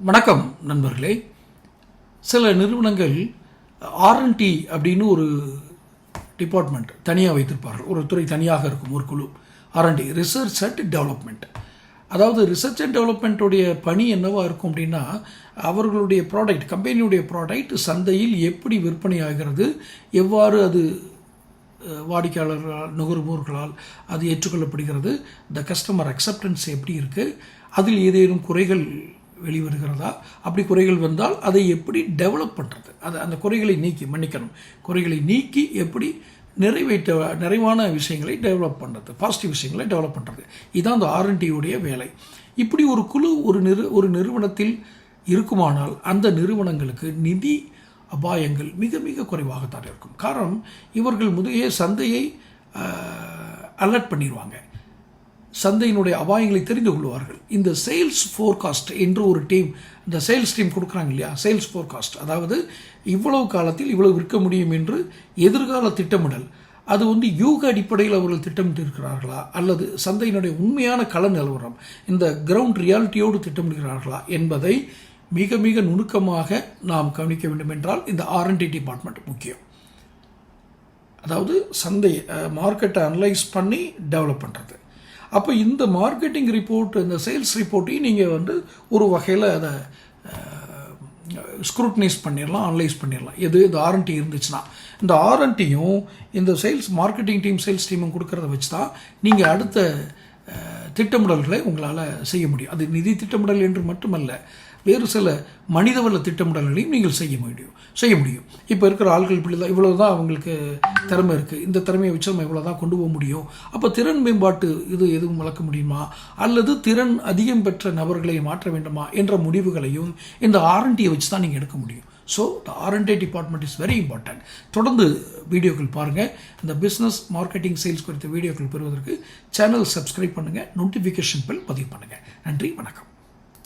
வணக்கம் நண்பர்களே. சில நிறுவனங்கள் ஆர்என்டி அப்படின்னு ஒரு டிபார்ட்மெண்ட் தனியாக வைத்திருப்பார்கள். ஒரு துறை தனியாக இருக்கும் ஒரு குழு. R and D research and development அதாவது ரிசர்ச் அண்ட் டெவலப்மெண்ட்டுடைய பணி என்னவாக இருக்கும் அப்படின்னா அவர்களுடைய ப்ராடக்ட் கம்பெனியுடைய ப்ராடக்ட் சந்தையில் எப்படி விற்பனை ஆகிறது எவ்வாறு அது வாடிக்கையாளர்களால் நுகர்வோர்களால் அது ஏற்றுக்கொள்ளப்படுகிறது த கஸ்டமர் அக்செப்டன்ஸ் எப்படி இருக்குது அதில் ஏதேனும் குறைகள் வெளிவருகிறதா? அப்படி குறைகள் வந்தால் அதை எப்படி டெவலப் பண்ணுறது அதை அந்த குறைகளை நீக்கி மன்னிக்கணும். குறைகளை நீக்கி எப்படி நிறைவேற்ற நிறைவான விஷயங்களை டெவலப் பண்ணுறது பாசிட்டிவ் விஷயங்களை டெவலப் பண்ணுறது இதுதான் அந்த ஆர்என்டியுடைய வேலை. இப்படி ஒரு குழு ஒரு நிறு ஒரு நிறுவனத்தில் இருக்குமானால் அந்த நிறுவனங்களுக்கு நிதி அபாயங்கள் மிக மிக குறைவாகத்தான் இருக்கும். காரணம் இவர்கள் முதலே சந்தையை அலர்ட் பண்ணிடுவாங்க சந்தையினுடைய அபாயங்களை தெரிந்து கொள்வார்கள். இந்த சேல்ஸ் ஃபோர்காஸ்ட் என்று ஒரு டீம் இந்த சேல்ஸ் டீம் கொடுக்குறாங்க இல்லையா? சேல்ஸ் ஃபோர்காஸ்ட் அதாவது இவ்வளவு காலத்தில் இவ்வளவு விற்க முடியும் என்று எதிர்கால திட்டமிடல். அது வந்து யூக அடிப்படையில் அவர்கள் திட்டமிட்டு இருக்கிறார்களா அல்லது சந்தையினுடைய உண்மையான கள நிலவரம் இந்த கிரவுண்ட் ரியாலிட்டியோடு திட்டமிடுகிறார்களா? என்பதை மிக மிக நுணுக்கமாக நாம் கவனிக்க வேண்டும் என்றால் இந்த ஆர்என்டி டிபார்ட்மெண்ட் முக்கியம். அதாவது சந்தை மார்க்கெட்டை அனலைஸ் பண்ணி டெவலப் பண்ணுறது அப்போ இந்த மார்க்கெட்டிங் ரிப்போர்ட் இந்த சேல்ஸ் ரிப்போர்ட்டையும் நீங்கள் வந்து ஒரு வகையில் அதை ஸ்க்ரூட்னைஸ் பண்ணிடலாம் அனலைஸ் பண்ணிடலாம் எது? இந்த ஆர்என்டி இருந்துச்சுன்னா. இந்த ஆர்என்டியும் இந்த சேல்ஸ் மார்க்கெட்டிங் டீம் சேல்ஸ் டீமும் கொடுக்கறத வச்சு தான் நீங்கள் அடுத்த திட்டமிடல்களை உங்களால் செய்ய முடியும். அது நிதி திட்டமிடல் என்று மட்டுமல்ல வேறு சில மனிதவள திட்டமிடல்களையும் நீங்கள் செய்ய முடியும் செய்ய முடியும். இப்போ இருக்கிற ஆள்கள் இப்படி தான் இவ்வளோ தான் அவங்களுக்கு திறமை இருக்குது இந்த திறமையை வச்சு நம்ம இவ்வளோ தான் கொண்டு போக முடியும். அப்போ திறன் மேம்பாட்டு இது எதுவும் வளர்க்க முடியுமா? அல்லது திறன் அதிகம் பெற்ற நபர்களை மாற்ற வேண்டுமா? என்ற முடிவுகளையும் இந்த ஆர்என்டியை வச்சு தான் நீங்கள் எடுக்க முடியும். So the R and D department is very important தொடர்ந்து வீடியோக்கள் பாருங்கள் இந்த பிஸ்னஸ் மார்க்கெட்டிங் சேல்ஸ் குறித்த வீடியோக்கள் பெறுவதற்கு சேனல் சப்ஸ்கிரைப் பண்ணுங்கள் நோட்டிஃபிகேஷன் பில் பதிவு பண்ணுங்கள் நன்றி வணக்கம்.